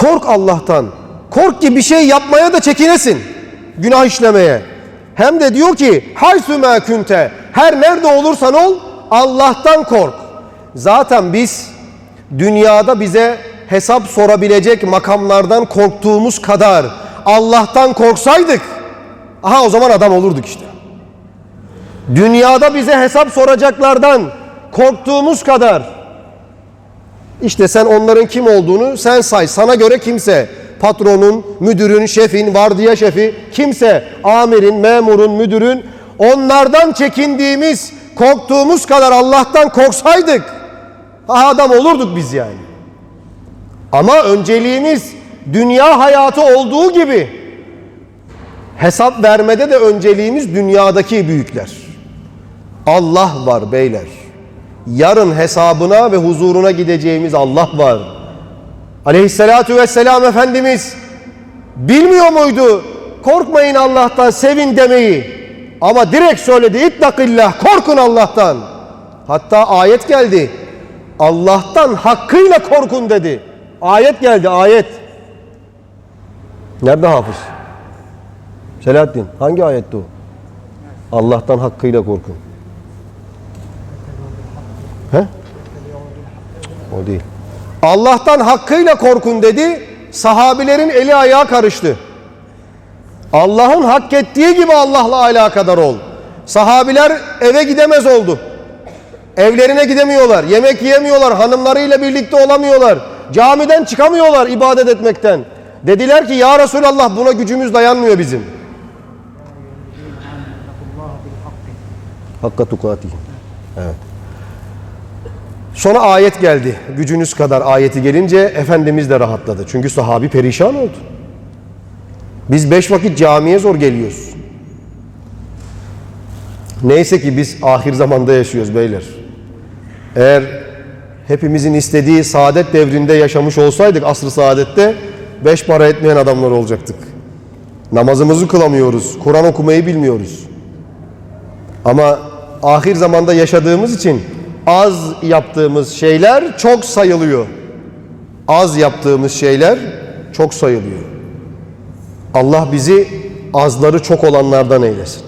Kork Allah'tan. Kork ki bir şey yapmaya da çekinesin. Günah işlemeye. Hem de diyor ki haysu ma kunte her nerede olursan ol Allah'tan kork. Zaten biz dünyada bize hesap sorabilecek makamlardan korktuğumuz kadar Allah'tan korksaydık aha o zaman adam olurduk işte. Dünyada bize hesap soracaklardan korktuğumuz kadar işte sen onların kim olduğunu sen say. Sana göre kimse patronun, müdürün, şefin, vardiya şefi kimse amirin, memurun, müdürün onlardan çekindiğimiz, korktuğumuz kadar Allah'tan korksaydık ha adam olurduk biz yani. Ama önceliğimiz dünya hayatı olduğu gibi hesap vermede de önceliğimiz dünyadaki büyükler. Allah var beyler. Yarın hesabına ve huzuruna gideceğimiz Allah var. Aleyhissalatu vesselam Efendimiz bilmiyor muydu? Korkmayın Allah'tan sevin demeyi. Ama direkt söyledi ittakillah korkun Allah'tan. Hatta ayet geldi. Allah'tan hakkıyla korkun dedi. Ayet geldi ayet. Nerede hafız? Selahattin hangi ayetti o? Allah'tan hakkıyla korkun. He? O değil. Allah'tan hakkıyla korkun dedi. Sahabilerin eli ayağı karıştı. Allah'ın hak ettiği gibi Allah'la alakadar ol. Sahabiler eve gidemez oldu. Evlerine gidemiyorlar, yemek yiyemiyorlar, hanımlarıyla birlikte olamıyorlar. Camiden çıkamıyorlar ibadet etmekten. Dediler ki ya Resulallah buna gücümüz dayanmıyor bizim. Hakka tukatihi. Evet. Sonra ayet geldi. Gücünüz kadar ayeti gelince Efendimiz de rahatladı. Çünkü sahabi perişan oldu. Biz beş vakit camiye zor geliyoruz. Neyse ki biz ahir zamanda yaşıyoruz beyler. Eğer hepimizin istediği saadet devrinde yaşamış olsaydık asr-ı saadette beş para etmeyen adamlar olacaktık. Namazımızı kılamıyoruz. Kur'an okumayı bilmiyoruz. Ama ahir zamanda yaşadığımız için az yaptığımız şeyler çok sayılıyor. Az yaptığımız şeyler çok sayılıyor. Allah bizi azları çok olanlardan eylesin.